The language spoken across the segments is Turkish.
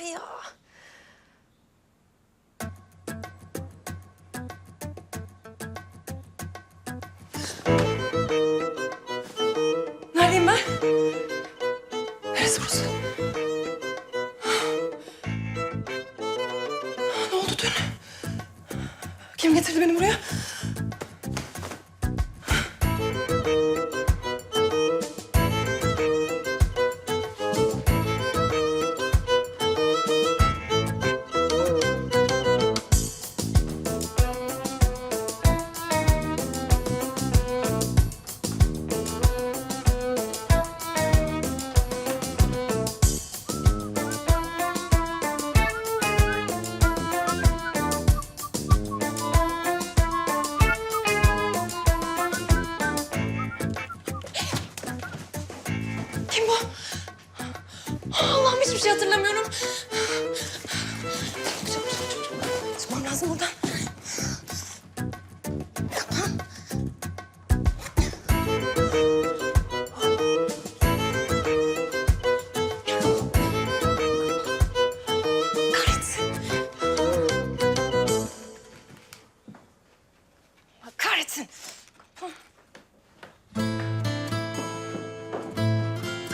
Ay ya. Neredeyim ben? Neresi burası? Ne oldu dün? Kim getirdi beni buraya? Bu? Allah'ım hiçbir şey hatırlamıyorum.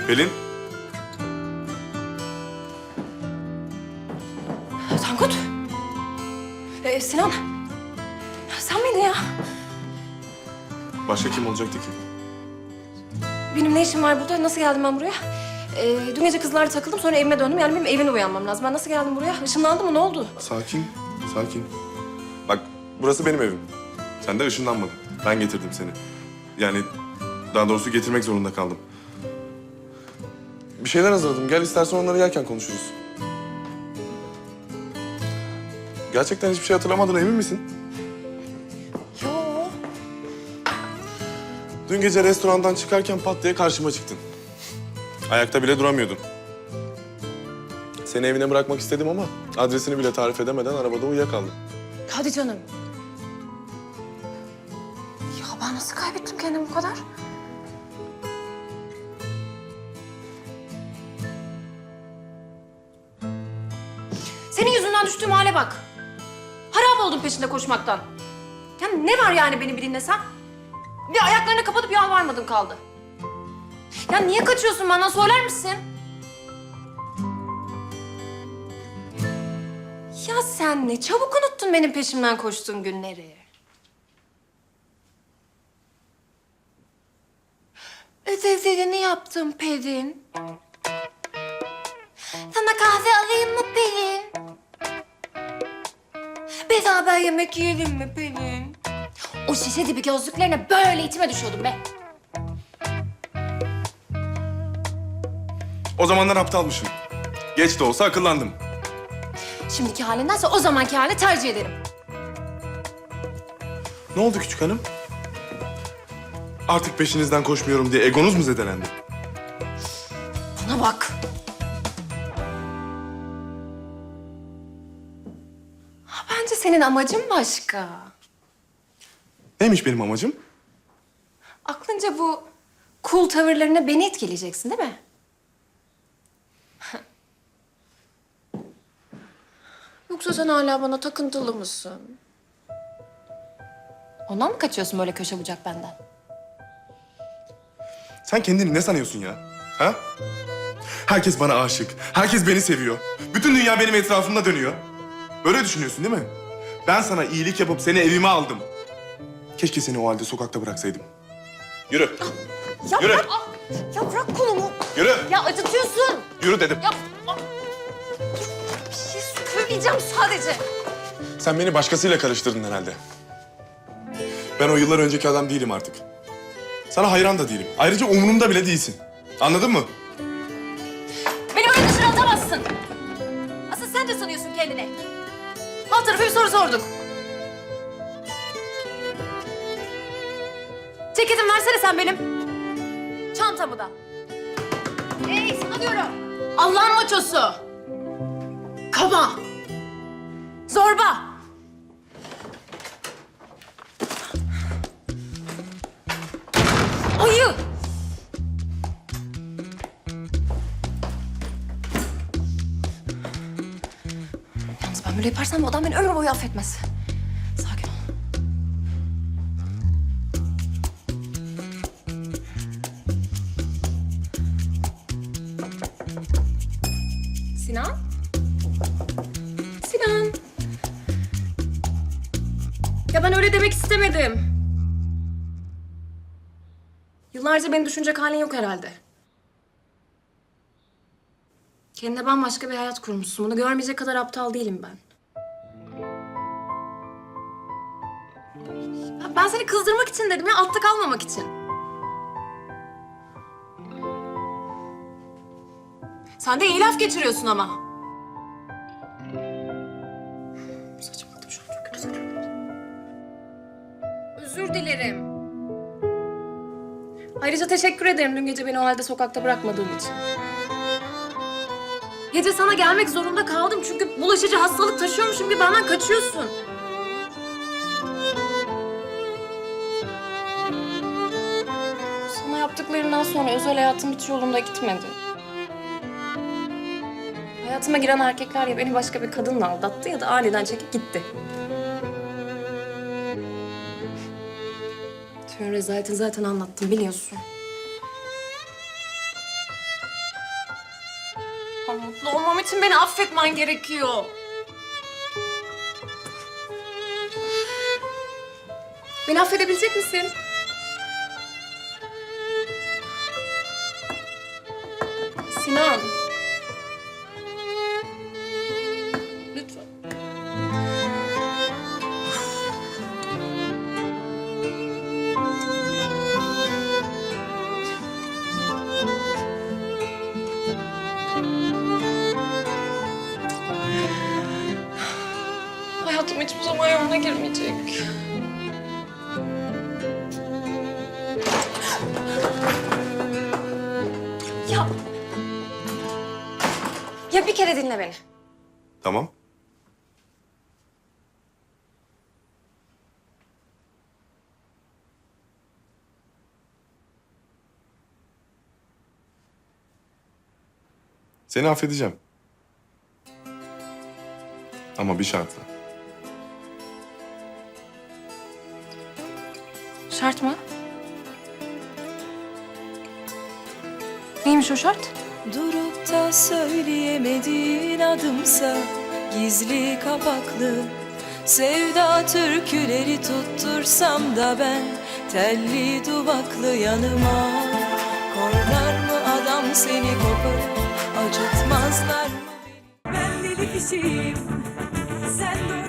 Pelin, Tankut. Ee, Sinan. Sen miydin ya? başka kim olacaktı ki? Benim ne işim var burada? Nasıl geldim ben buraya? Ee, dün gece kızlarla takıldım sonra evime döndüm. Yani benim evine uyanmam lazım. Ben nasıl geldim buraya? Işınlandım mı? Ne oldu? Sakin, sakin. Bak, burası benim evim. Sen de ışınlanmadın. Ben getirdim seni. Yani daha doğrusu getirmek zorunda kaldım. Bir şeyler hazırladım. Gel istersen onları yerken konuşuruz. Gerçekten hiçbir şey hatırlamadığına emin misin? Yo. Dün gece restorandan çıkarken pat diye karşıma çıktın. Ayakta bile duramıyordun. Seni evine bırakmak istedim ama adresini bile tarif edemeden arabada uyuyakaldım. Hadi canım. Ya ben nasıl kaybettim kendimi bu kadar? Senin yüzünden düştüğüm hale bak. Harap oldum peşinde koşmaktan. Ya ne var yani beni bir dinlesen? Bir ayaklarını kapatıp yalvarmadın kaldı. Ya niye kaçıyorsun bana söyler misin? Ya sen ne çabuk unuttun benim peşimden koştuğun günleri. Ödevlerini yaptım Pelin. Beraber yemek yiyelim mi Pelin? O şişe dibi gözlüklerine böyle içime düşüyordum be. O zamanlar aptalmışım. Geç de olsa akıllandım. Şimdiki halindense o zamanki halini tercih ederim. Ne oldu küçük hanım? Artık peşinizden koşmuyorum diye egonuz mu zedelendi? Buna bak. Bence senin amacın başka. Neymiş benim amacım? Aklınca bu cool tavırlarına beni etkileyeceksin değil mi? Yoksa sen hala bana takıntılı mısın? Ondan mı kaçıyorsun böyle köşe bucak benden? Sen kendini ne sanıyorsun ya? Ha? Herkes bana aşık. Herkes beni seviyor. Bütün dünya benim etrafımda dönüyor. Böyle düşünüyorsun değil mi? Ben sana iyilik yapıp seni evime aldım. Keşke seni o halde sokakta bıraksaydım. Yürü. Ya Yürü. bırak! ah! Ya bırak kolumu! Yürü. Ya acıtıyorsun! Yürü dedim. Ya ah! bir şey söyleyeceğim sadece. Sen beni başkasıyla karıştırdın herhalde. Ben o yıllar önceki adam değilim artık. Sana hayran da değilim. Ayrıca umurumda bile değilsin. Anladın mı? Beni böyle dışarı atamazsın. Asıl sen de sanıyorsun kendini. Alt tarafı bir soru sorduk. Ceketimi versene sen benim. Çantamı da. Hey sana diyorum. Allah'ın maçosu. Kaba. Zorba. Böyle yaparsam bu adam beni ömür boyu affetmez. Sakin ol. Sinan? Sinan. Ya ben öyle demek istemedim. Yıllarca beni düşünecek halin yok herhalde. Kendine bambaşka bir hayat kurmuşsun. Bunu görmeyecek kadar aptal değilim ben. Ben seni kızdırmak için dedim ya, altta kalmamak için. Sen de iyi laf geçiriyorsun ama. Saçmaladım şu an çok dilerim. Özür dilerim. Ayrıca teşekkür ederim dün gece beni o halde sokakta bırakmadığın için. Gece sana gelmek zorunda kaldım çünkü bulaşıcı hastalık taşıyormuşum gibi benden kaçıyorsun. Sana yaptıklarından sonra özel hayatım hiç yolunda gitmedi. Hayatıma giren erkekler ya beni başka bir kadınla aldattı ya da aniden çekip gitti. Tüm rezaletini zaten anlattım biliyorsun. Ama mutlu olmam için beni affetmen gerekiyor. Beni affedebilecek misin? Sinan. Hayatım hiçbir zaman yoluna girmeyecek. Kere dinle beni. Tamam. Seni affedeceğim. Ama bir şartla. Şart mı? Neymiş o şart? Durup da söyleyemediğin adımsa Gizli kapaklı Sevda türküleri tuttursam da ben Telli duvaklı yanıma. Korlar mı adam seni koparıp Acıtmazlar mı beni? Ben deli kişiyim Sen